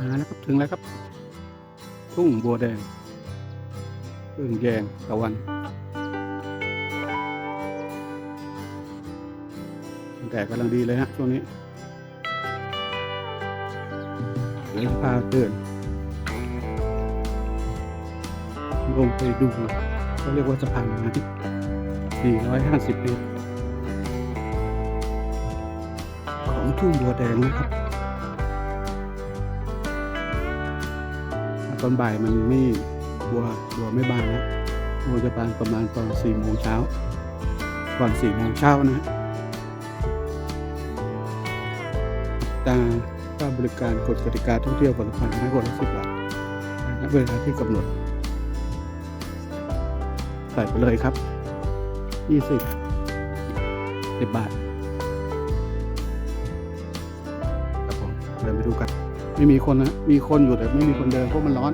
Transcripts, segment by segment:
มาแล้วครับถึงแล้วครับ ทุ่งบัวแดงเอื้องแยงตะวันแดดกำลังดีเลยฮะช่วงนี้เดี๋ยวพาเดินลงไปดูเขาเรียกว่าสะพานไม้450เมตรของทุ่งบัวแดงนะครับ ตอนบ่ายมันไม่บัวบัวไม่บานแล้วบัวจะบานประมาณตอนสี่โมงเช้าก่อนสี่โมงเช้านะตาค่าบริการกฎกติกาท่องเที่ยวก่อนสะพานให้คนละสิบบาทณเวลาที่กำหนด ใส่ไปเลยครับยี่สิบสิบบาทครับผมเดินไปดูกัน ไม่มีคนนะ มีคนอยู่แต่ไม่มีคนเดินเพราะมันร้อน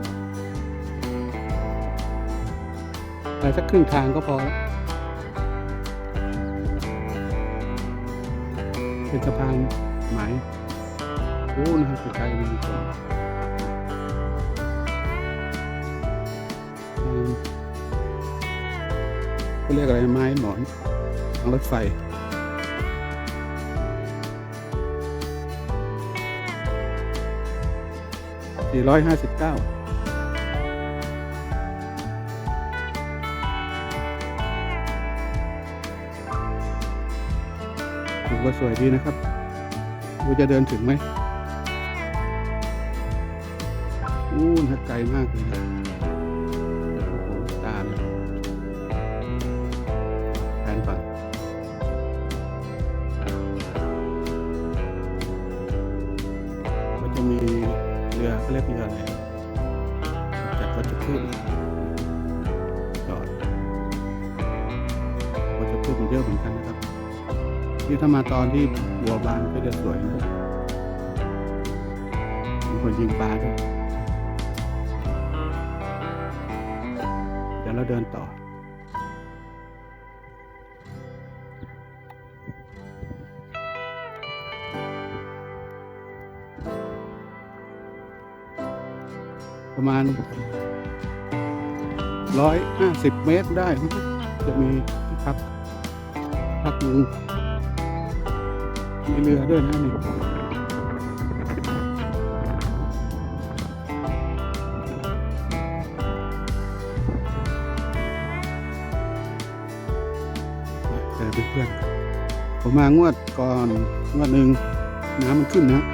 ไปสักครึ่งทางก็พอแล้วเป็นสะพานไม้โอ้นะครับไกลๆมีคนเขาเรียกอะไรไม้หมอนทางรถไฟ 459ถือว่าสวยดีนะครับดูจะเดินถึงไหมอู้นะไกลมากเลยนะโอ้โหตาเลยแผนฝั่งก็จะมี เรือเขาเรียกเรืออะไรจากวัชพืชจอดวัชพืชมันเยอะเหมือนกันนะครับนี่ถ้ามาตอนที่บัวบานก็จะสวยนะมีคนยิงปลาด้วยเดี๋ยวเราเดินต่อ ประมาณร้อยห้าสิบเมตรได้ จะมีที่พักพักหนึ่งมีเรือด้วยนะนี่เจอเพื่อนๆผมมางวดก่อนงวดหนึ่งน้ำมันขึ้นนะ